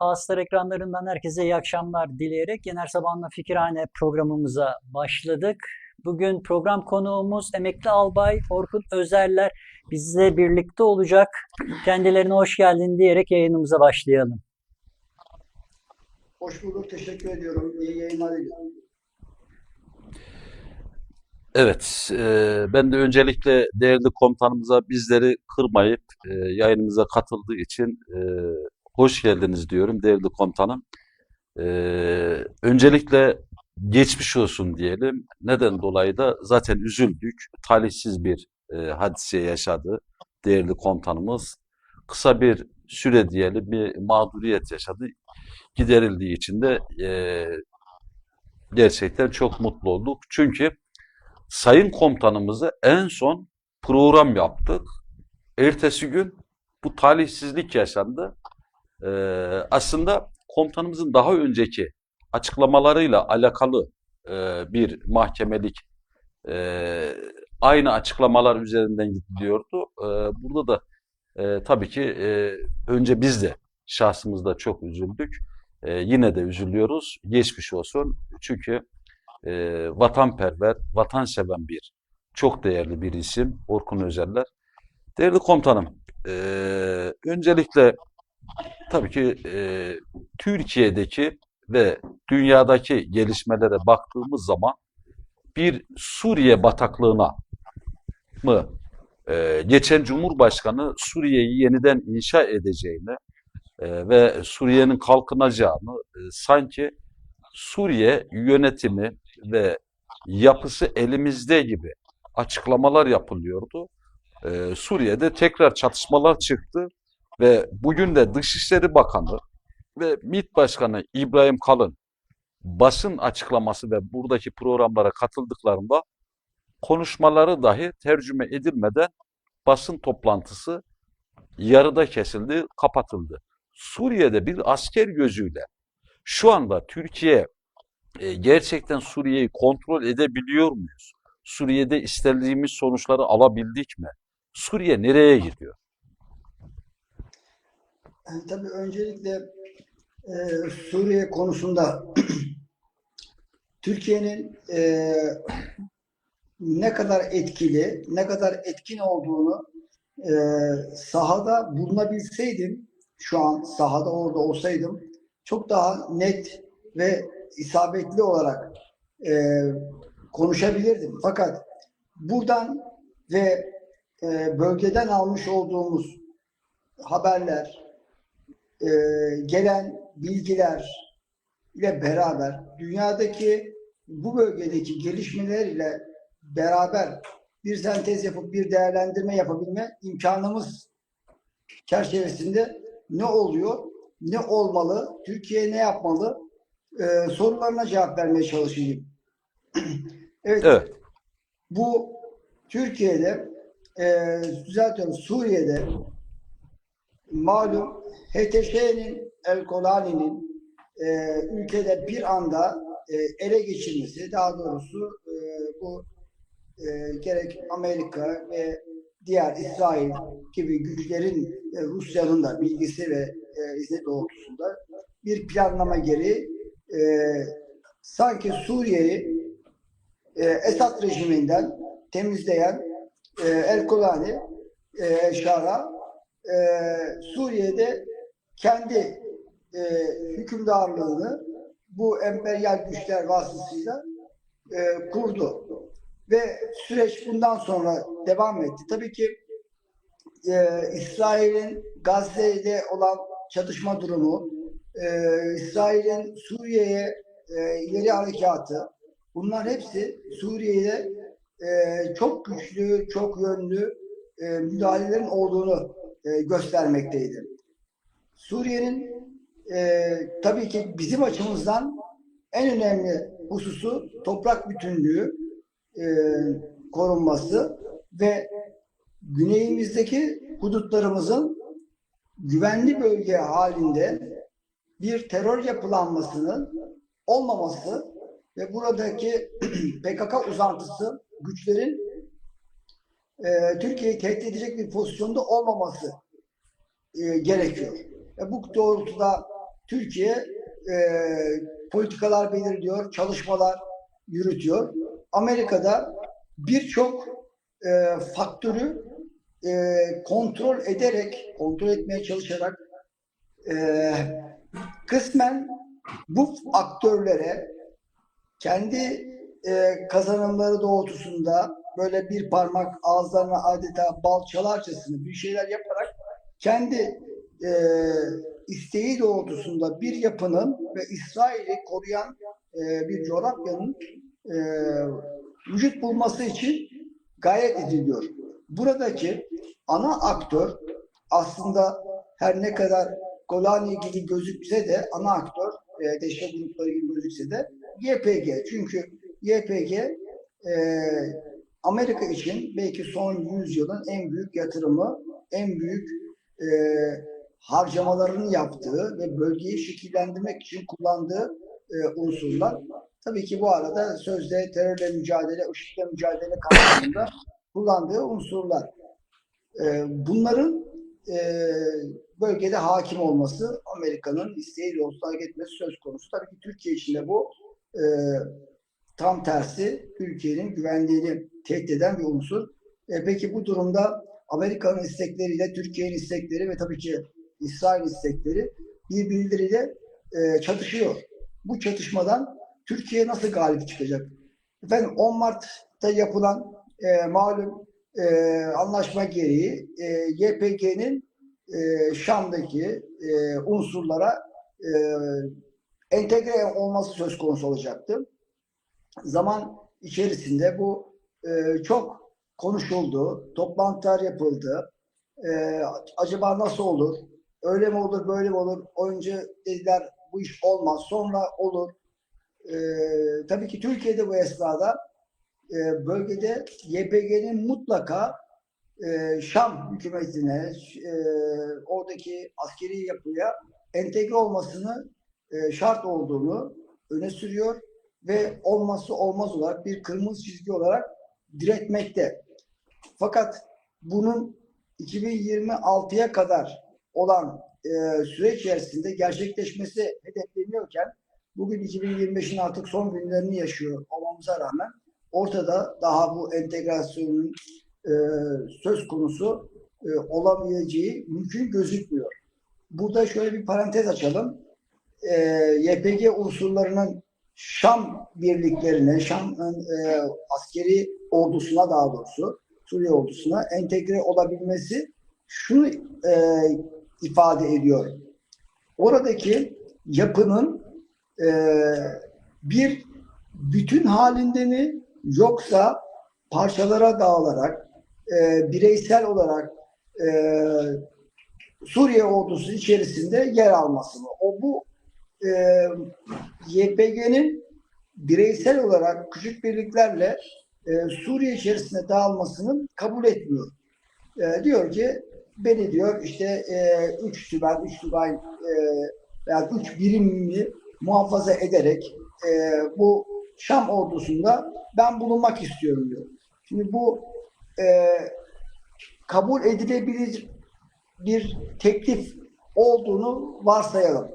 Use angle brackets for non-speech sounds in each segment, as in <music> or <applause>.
Ağustos ekranlarından herkese iyi akşamlar dileyerek Yener Sabah'la Fikirhane programımıza başladık. Bugün program konuğumuz emekli albay Orkun Özerler bizle birlikte olacak. Kendilerine hoş geldin diyerek yayınımıza başlayalım. Hoş bulduk. Teşekkür ediyorum. İyi yayınlar diliyorum. Evet, e, ben de öncelikle değerli komutanımıza bizleri kırmayıp e, yayınımıza katıldığı için e, hoş geldiniz diyorum değerli komutanım. E, öncelikle geçmiş olsun diyelim. Neden dolayı da zaten üzüldük. Talihsiz bir e, hadise yaşadı değerli komutanımız. Kısa bir süre diyelim bir mağduriyet yaşadı. Giderildiği için de e, gerçekten çok mutlu olduk. Çünkü Sayın komutanımızı en son program yaptık. Ertesi gün bu talihsizlik yaşandı. Ee, aslında komutanımızın daha önceki açıklamalarıyla alakalı e, bir mahkemelik e, aynı açıklamalar üzerinden gidiliyordu. E, burada da e, tabii ki e, önce biz de şahsımızda çok üzüldük. E, yine de üzülüyoruz. Geçmiş olsun. Çünkü e, vatanperver, vatanseven bir, çok değerli bir isim Orkun Özeller. Değerli komutanım, e, öncelikle tabii ki e, Türkiye'deki ve dünyadaki gelişmelere baktığımız zaman bir Suriye bataklığına mı e, geçen Cumhurbaşkanı Suriye'yi yeniden inşa edeceğini e, ve Suriye'nin kalkınacağını e, sanki Suriye yönetimi ve yapısı elimizde gibi açıklamalar yapılıyordu. Ee, Suriye'de tekrar çatışmalar çıktı ve bugün de Dışişleri Bakanı ve MİT Başkanı İbrahim Kalın basın açıklaması ve buradaki programlara katıldıklarında konuşmaları dahi tercüme edilmeden basın toplantısı yarıda kesildi, kapatıldı. Suriye'de bir asker gözüyle şu anda Türkiye e, gerçekten Suriye'yi kontrol edebiliyor muyuz? Suriye'de istediğimiz sonuçları alabildik mi? Suriye nereye gidiyor? Tabii öncelikle e, Suriye konusunda <clears throat> Türkiye'nin e, ne kadar etkili, ne kadar etkin olduğunu e, sahada bulunabilseydim, şu an sahada orada olsaydım, çok daha net ve isabetli olarak e, konuşabilirdim. Fakat buradan ve e, bölgeden almış olduğumuz haberler, e, gelen bilgiler ile beraber dünyadaki bu bölgedeki gelişmeler ile beraber bir sentez yapıp bir değerlendirme yapabilme imkanımız çerçevesinde ne oluyor, ne olmalı, Türkiye ne yapmalı e, sorularına cevap vermeye çalışayım. <clears throat> evet, Evet. bu Türkiye'de e, düzeltiyorum Suriye'de malum HTŞ'nin El Kolani'nin e, ülkede bir anda e, ele geçirmesi daha doğrusu e, bu e, gerek Amerika ve diğer İsrail gibi güçlerin e, Rusya'nın da bilgisi ve e, izni doğrultusunda bir planlama gereği e, sanki Suriye'yi e, Esad rejiminden temizleyen e, El Kulani e, Şara e, Suriye'de kendi e, hükümdarlığını bu emperyal güçler vasıtasıyla e, kurdu. Ve süreç bundan sonra devam etti. Tabii ki e, İsrail'in Gazze'de olan çatışma durumu, e, İsrail'in Suriye'ye e, ileri harekatı, bunlar hepsi Suriye'de e, çok güçlü, çok yönlü e, müdahalelerin olduğunu e, göstermekteydi. Suriye'nin e, tabii ki bizim açımızdan en önemli hususu toprak bütünlüğü e, korunması ve güneyimizdeki hudutlarımızın güvenli bölge halinde bir terör yapılanmasının olmaması ve buradaki <clears throat> PKK uzantısı güçlerin e, Türkiye'yi tehdit edecek bir pozisyonda olmaması e, gerekiyor. Ve bu doğrultuda Türkiye e, politikalar belirliyor, çalışmalar yürütüyor. Amerika'da birçok e, faktörü e, kontrol ederek, kontrol etmeye çalışarak e, kısmen bu aktörlere kendi e, kazanımları doğrultusunda böyle bir parmak ağızlarına adeta bal çalarcasına bir şeyler yaparak kendi e, isteği doğrultusunda bir yapının ve İsrail'i koruyan e, bir coğrafyanın e, vücut bulması için gayret ediliyor. Buradaki ana aktör aslında her ne kadar Golani gibi gözükse de ana aktör e, grupları gibi gözükse de YPG. Çünkü YPG e, Amerika için belki son 100 yılın en büyük yatırımı, en büyük e, harcamalarını yaptığı ve bölgeyi şekillendirmek için kullandığı e, unsurlar. Tabii ki bu arada sözde terörle mücadele, IŞİD'le mücadele kapsamında kullandığı unsurlar. E, bunların e, bölgede hakim olması Amerika'nın isteği doğrultusunda hareket etmesi söz konusu. Tabii ki Türkiye için de bu e, tam tersi Türkiye'nin güvenliğini tehdit eden bir unsur. E, peki bu durumda Amerika'nın istekleriyle Türkiye'nin istekleri ve tabii ki İsrail istekleri birbirleriyle e, çatışıyor. Bu çatışmadan Türkiye nasıl galip çıkacak? Efendim 10 Mart'ta yapılan e, malum e, anlaşma gereği e, YPG'nin e, Şam'daki e, unsurlara e, entegre olması söz konusu olacaktı. Zaman içerisinde bu e, çok konuşuldu, toplantılar yapıldı. E, acaba nasıl olur? Öyle mi olur, böyle mi olur? Önce dediler bu iş olmaz, sonra olur. E, tabii ki Türkiye'de bu esnada e, bölgede YPG'nin mutlaka e, Şam hükümetine, e, oradaki askeri yapıya entegre olmasını e, şart olduğunu öne sürüyor ve olması olmaz olarak bir kırmızı çizgi olarak diretmekte. Fakat bunun 2026'ya kadar olan e, süre içerisinde gerçekleşmesi hedefleniyorken bugün 2025'in artık son günlerini yaşıyor olmamıza rağmen ortada daha bu entegrasyonun e, söz konusu e, olabileceği mümkün gözükmüyor. Burada şöyle bir parantez açalım. E, YPG unsurlarının Şam birliklerine, Şam'ın e, askeri ordusuna daha doğrusu Suriye ordusuna entegre olabilmesi şunu e, ifade ediyor. Oradaki yapının e, bir bütün halinde mi yoksa parçalara dağılarak e, bireysel olarak e, Suriye ordusu içerisinde yer alması mı? O bu e, YPG'nin bireysel olarak küçük birliklerle e, Suriye içerisinde dağılmasını kabul etmiyor. E, diyor ki beni diyor işte e, üç tüben, üç tüben e, veya üç birimini muhafaza ederek e, bu Şam ordusunda ben bulunmak istiyorum diyor. Şimdi bu e, kabul edilebilir bir teklif olduğunu varsayalım.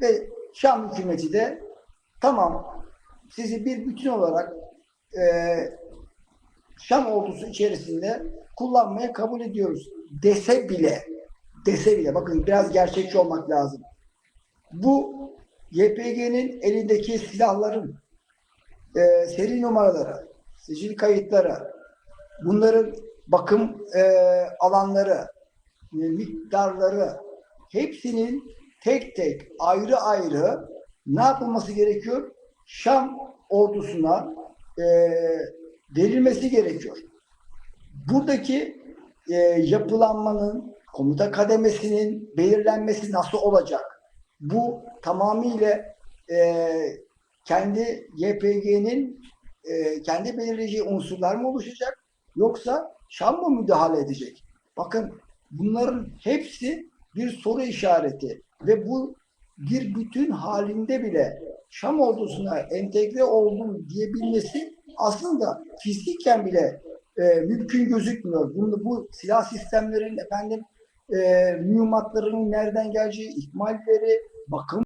Ve Şam hükümeti de tamam sizi bir bütün olarak e, Şam ordusu içerisinde kullanmaya kabul ediyoruz dese bile dese bile bakın biraz gerçekçi olmak lazım. Bu YPG'nin elindeki silahların e, seri numaraları, sicil kayıtları, bunların bakım e, alanları, e, miktarları hepsinin tek tek ayrı ayrı ne yapılması gerekiyor? Şam ordusuna e, verilmesi gerekiyor. Buradaki e, yapılanmanın, komuta kademesinin belirlenmesi nasıl olacak? Bu tamamıyla e, kendi YPG'nin e, kendi belirleyeceği unsurlar mı oluşacak? Yoksa Şam mı müdahale edecek? Bakın bunların hepsi bir soru işareti ve bu bir bütün halinde bile Şam ordusuna entegre oldum diyebilmesi aslında fiziken bile e, mümkün gözükmüyor. Bunu, bu silah sistemlerin efendim e, mühimmatlarının nereden geleceği, ihmalleri, bakım